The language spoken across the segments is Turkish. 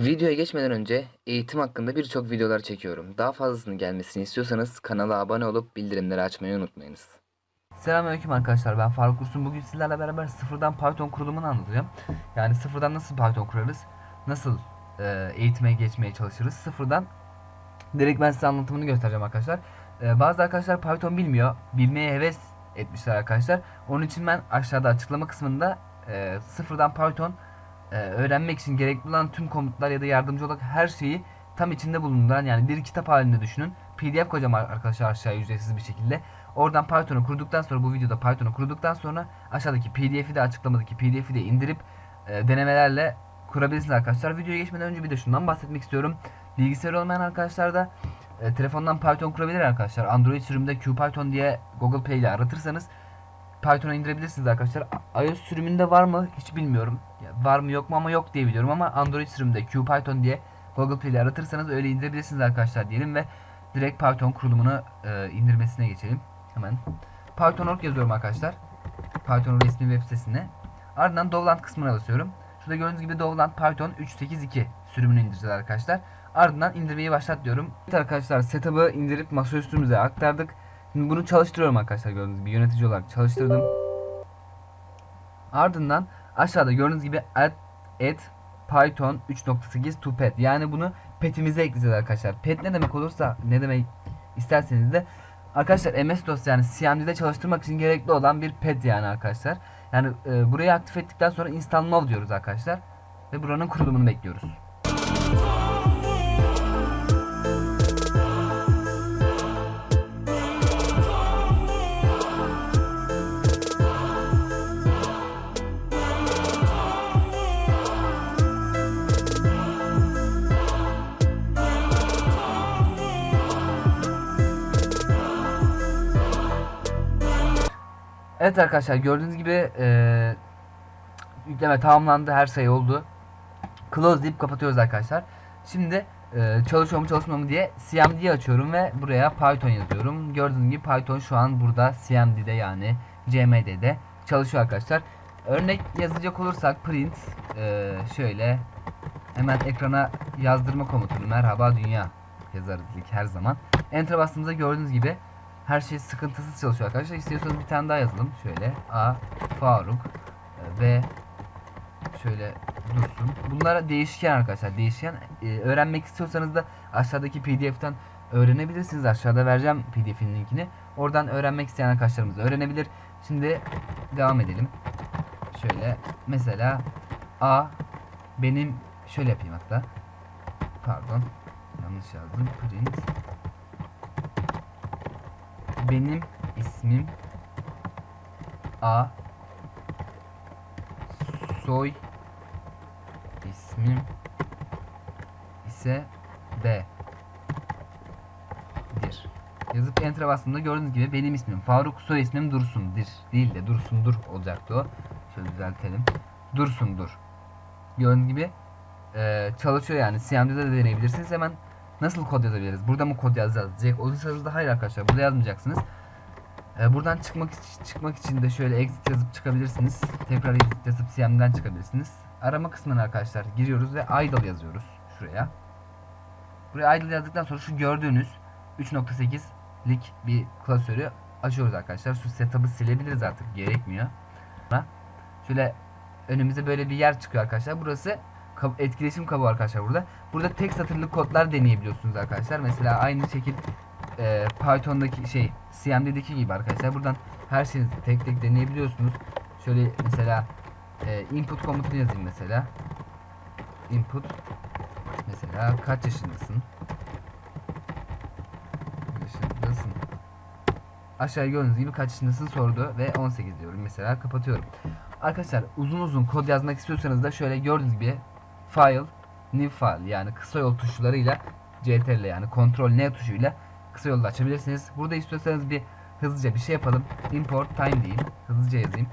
Videoya geçmeden önce eğitim hakkında birçok videolar çekiyorum. Daha fazlasını gelmesini istiyorsanız kanala abone olup bildirimleri açmayı unutmayınız. Selamünaleyküm arkadaşlar ben Faruk Kursun bugün sizlerle beraber sıfırdan Python kurulumunu anlatacağım yani sıfırdan nasıl Python kurarız nasıl e, eğitime geçmeye çalışırız sıfırdan direkt ben size anlatımını göstereceğim arkadaşlar E, bazı arkadaşlar Python bilmiyor bilmeye heves etmişler arkadaşlar onun için ben aşağıda açıklama kısmında e, sıfırdan Python e, öğrenmek için gerekli olan tüm komutlar ya da yardımcı olarak her şeyi tam içinde bulunduran yani bir kitap halinde düşünün pdf koyacağım ar- arkadaşlar aşağıya ücretsiz bir şekilde Oradan Python'u kurduktan sonra bu videoda Python'u kurduktan sonra aşağıdaki pdf'i de açıklamadaki pdf'i de indirip e, denemelerle kurabilirsiniz arkadaşlar. Videoya geçmeden önce bir de şundan bahsetmek istiyorum. Bilgisayar olmayan arkadaşlar da e, telefondan Python kurabilir arkadaşlar. Android sürümünde QPython diye Google Play ile aratırsanız Python'u indirebilirsiniz arkadaşlar. İOS sürümünde var mı hiç bilmiyorum. Var mı yok mu ama yok diye biliyorum ama Android sürümünde QPython diye Google Play ile aratırsanız öyle indirebilirsiniz arkadaşlar diyelim ve direkt Python kurulumunu e, indirmesine geçelim. Hemen Python.org yazıyorum arkadaşlar. Python resmi web sitesine. Ardından Dovland kısmına basıyorum. Şurada gördüğünüz gibi Dovland Python 3.8.2 sürümünü indireceğiz arkadaşlar. Ardından indirmeyi başlat diyorum. Evet arkadaşlar setup'ı indirip masaüstümüze aktardık. Şimdi bunu çalıştırıyorum arkadaşlar gördüğünüz gibi yönetici olarak çalıştırdım. Ardından aşağıda gördüğünüz gibi add, add Python 3.8 to pet. Yani bunu petimize ekleyeceğiz arkadaşlar. Pet ne demek olursa ne demek isterseniz de Arkadaşlar MS-DOS yani CMD'de çalıştırmak için gerekli olan bir pet yani arkadaşlar. Yani e, burayı aktif ettikten sonra install now diyoruz arkadaşlar. Ve buranın kurulumunu bekliyoruz. Evet arkadaşlar gördüğünüz gibi e, yükleme tamamlandı her şey oldu. Close deyip kapatıyoruz arkadaşlar. Şimdi e, çalışıyor mu çalışmıyor mu diye CMD'yi açıyorum ve buraya Python yazıyorum. Gördüğünüz gibi Python şu an burada CMD'de yani CMD'de çalışıyor arkadaşlar. Örnek yazacak olursak print e, şöyle hemen ekrana yazdırma komutunu merhaba dünya yazarız ilk her zaman. Enter bastığımızda gördüğünüz gibi her şey sıkıntısız çalışıyor arkadaşlar. İstiyorsanız bir tane daha yazalım. Şöyle A Faruk e, B şöyle dursun. Bunlar değişken arkadaşlar. Değişken. Ee, öğrenmek istiyorsanız da aşağıdaki PDF'ten öğrenebilirsiniz. Aşağıda vereceğim PDF'in linkini. Oradan öğrenmek isteyen arkadaşlarımız öğrenebilir. Şimdi devam edelim. Şöyle mesela A benim şöyle yapayım hatta. Pardon. Yanlış yazdım. Print benim ismim A Soy ismim ise B dir. Yazıp enter'a bastığımda gördüğünüz gibi benim ismim Faruk soy ismim Dursun'dir. Değil de Dursun'dur olacaktı o. Şöyle düzeltelim. Dursun'dur. Gördüğünüz gibi eee, çalışıyor yani. CMD'de de deneyebilirsiniz. Hemen Nasıl kod yazabiliriz? Burada mı kod yazacağız diyecek olursanız da hayır arkadaşlar burada yazmayacaksınız. Ee, buradan çıkmak için, çıkmak için de şöyle exit yazıp çıkabilirsiniz. Tekrar exit yazıp CM'den çıkabilirsiniz. Arama kısmına arkadaşlar giriyoruz ve idle yazıyoruz şuraya. Buraya idle yazdıktan sonra şu gördüğünüz 3.8'lik bir klasörü açıyoruz arkadaşlar. Şu setup'ı silebiliriz artık gerekmiyor. Şöyle önümüze böyle bir yer çıkıyor arkadaşlar. Burası etkileşim kabuğu arkadaşlar burada. Burada tek satırlı kodlar deneyebiliyorsunuz arkadaşlar. Mesela aynı şekil e, Python'daki şey CMD'deki gibi arkadaşlar. Buradan her şeyi tek tek deneyebiliyorsunuz. Şöyle mesela e, input komutunu yazayım mesela. Input mesela kaç yaşındasın? Yaşındasın. Aşağıya gördüğünüz gibi kaç yaşındasın sordu ve 18 diyorum mesela kapatıyorum. Arkadaşlar uzun uzun kod yazmak istiyorsanız da şöyle gördüğünüz gibi file new file yani kısa yol tuşlarıyla CTRL yani Ctrl N tuşuyla kısa yolda açabilirsiniz. Burada istiyorsanız bir hızlıca bir şey yapalım. Import time diyeyim. Hızlıca yazayım.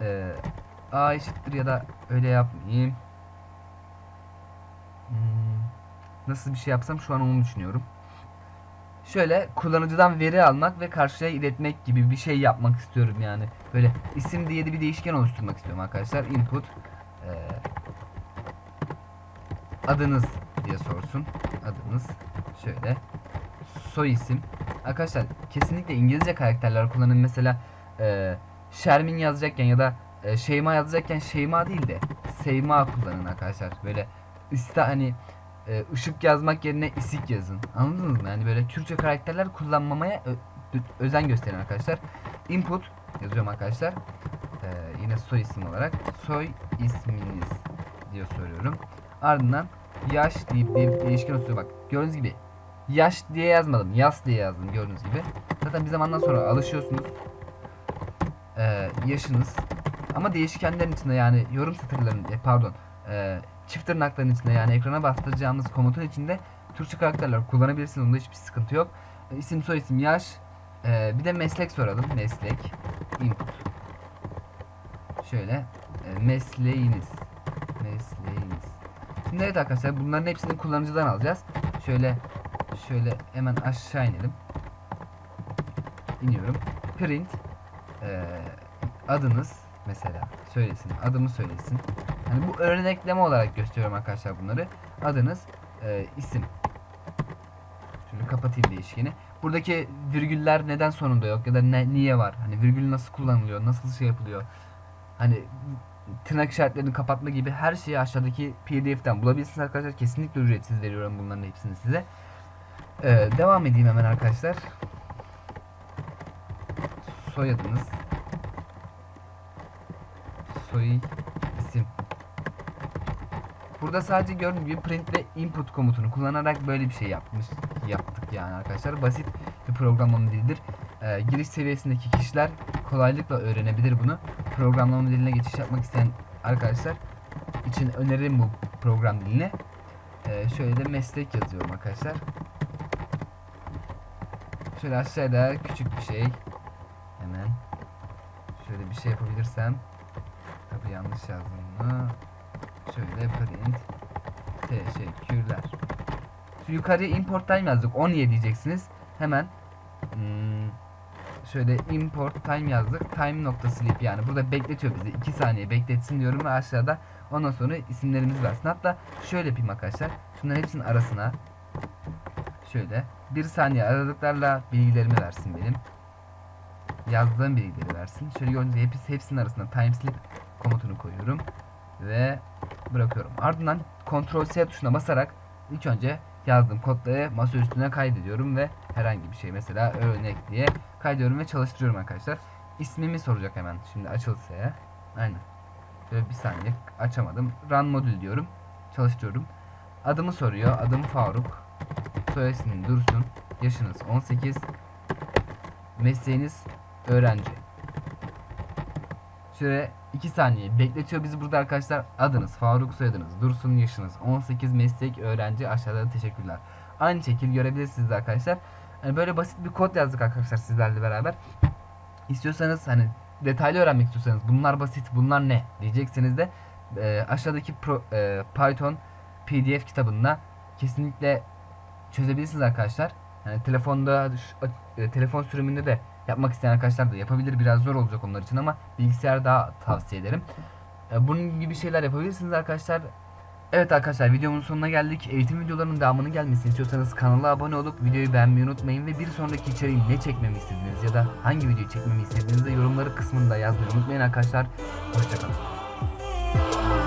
Ee, A eşittir ya da öyle yapmayayım. Hmm, nasıl bir şey yapsam şu an onu düşünüyorum. Şöyle kullanıcıdan veri almak ve karşıya iletmek gibi bir şey yapmak istiyorum yani. Böyle isim diye de bir değişken oluşturmak istiyorum arkadaşlar. Input ee, adınız diye sorsun. Adınız şöyle soy isim. Arkadaşlar kesinlikle İngilizce karakterler kullanın. Mesela e, Şermin yazacakken ya da e, Şeyma yazacakken Şeyma değil de Seyma kullanın arkadaşlar. Böyle iste hani e, ışık yazmak yerine isik yazın. Anladınız mı? Yani böyle Türkçe karakterler kullanmamaya özen gösterin arkadaşlar. Input yazıyorum arkadaşlar. E, yine soy isim olarak soy isminiz diye soruyorum. Ardından yaş deyip de değişken usulü bak. Gördüğünüz gibi yaş diye yazmadım. Yas diye yazdım gördüğünüz gibi. Zaten bir zamandan sonra alışıyorsunuz. Ee, yaşınız. Ama değişkenlerin içinde yani yorum satırlarının e, pardon e, çift tırnakların içinde yani ekrana bastıracağımız komutun içinde Türkçe karakterler kullanabilirsiniz. Onda hiçbir sıkıntı yok. E, isim soy isim yaş. E, bir de meslek soralım. Meslek. Input. Şöyle. e, mesleğiniz. Mesleğiniz. Şimdi evet arkadaşlar bunların hepsini kullanıcıdan alacağız. Şöyle şöyle hemen aşağı inelim. İniyorum. Print eee, adınız mesela söylesin. Adımı söylesin. Yani bu örnekleme olarak gösteriyorum arkadaşlar bunları. Adınız eee, isim. Şöyle kapatayım değişkeni. Buradaki virgüller neden sonunda yok ya da ne, niye var? Hani virgül nasıl kullanılıyor? Nasıl şey yapılıyor? Hani tırnak işaretlerini kapatma gibi her şeyi aşağıdaki pdf'ten bulabilirsiniz arkadaşlar. Kesinlikle ücretsiz veriyorum bunların hepsini size. Ee, devam edeyim hemen arkadaşlar. Soyadınız. Soy isim. Burada sadece gördüğünüz gibi print ve input komutunu kullanarak böyle bir şey yapmış yaptık yani arkadaşlar. Basit bir programlama dilidir. Ee, giriş seviyesindeki kişiler kolaylıkla öğrenebilir bunu. Programlama diline geçiş yapmak isteyen arkadaşlar için öneririm bu program diline. Ee, şöyle de meslek yazıyorum arkadaşlar. Şöyle aşağıda küçük bir şey. Hemen. Şöyle bir şey yapabilirsem. Tabi yanlış yazdım bunu. Şöyle print. Teşekkürler. Şu yukarıya import time yazdık. 17 diyeceksiniz. Hemen hmm, şöyle import time yazdık. Time nokta sleep yani burada bekletiyor bizi. 2 saniye bekletsin diyorum ve aşağıda ondan sonra isimlerimizi versin. Hatta şöyle yapayım arkadaşlar. Şunların hepsinin arasına şöyle bir saniye aralıklarla bilgilerimi versin benim. Yazdığım bilgileri versin. Şöyle gördüğünüz gibi hepsi, hepsinin arasına time slip komutunu koyuyorum ve bırakıyorum. Ardından Ctrl S tuşuna basarak ilk önce yazdığım kodları masa üstüne kaydediyorum ve herhangi bir şey mesela örnek diye kaydediyorum ve çalıştırıyorum arkadaşlar. İsmimi soracak hemen. Şimdi açılsa ya. Aynen. Şöyle bir saniye açamadım. Run modül diyorum. Çalıştırıyorum. Adımı soruyor. Adım Faruk. Soy ismim Dursun. Yaşınız 18. Mesleğiniz öğrenci. Şöyle 2 saniye bekletiyor bizi burada arkadaşlar. Adınız, Faruk soyadınız, Dursun yaşınız, 18 meslek öğrenci aşağıda da teşekkürler. Aynı şekil görebilirsiniz arkadaşlar. Hani böyle basit bir kod yazdık arkadaşlar sizlerle beraber. İstiyorsanız hani detaylı öğrenmek istiyorsanız bunlar basit bunlar ne diyeceksiniz de e, aşağıdaki pro, e, Python PDF kitabında kesinlikle çözebilirsiniz arkadaşlar. Yani telefonda e, telefon sürümünde de yapmak isteyen arkadaşlar da yapabilir. Biraz zor olacak onlar için ama bilgisayar daha tavsiye ederim. E, bunun gibi şeyler yapabilirsiniz arkadaşlar. Evet arkadaşlar videomun sonuna geldik. Eğitim videolarının devamının gelmesini istiyorsanız kanala abone olup videoyu beğenmeyi unutmayın ve bir sonraki içeriği ne çekmemi istediğiniz ya da hangi videoyu çekmemi istediğinizi yorumları kısmında yazmayı unutmayın arkadaşlar. Hoşçakalın.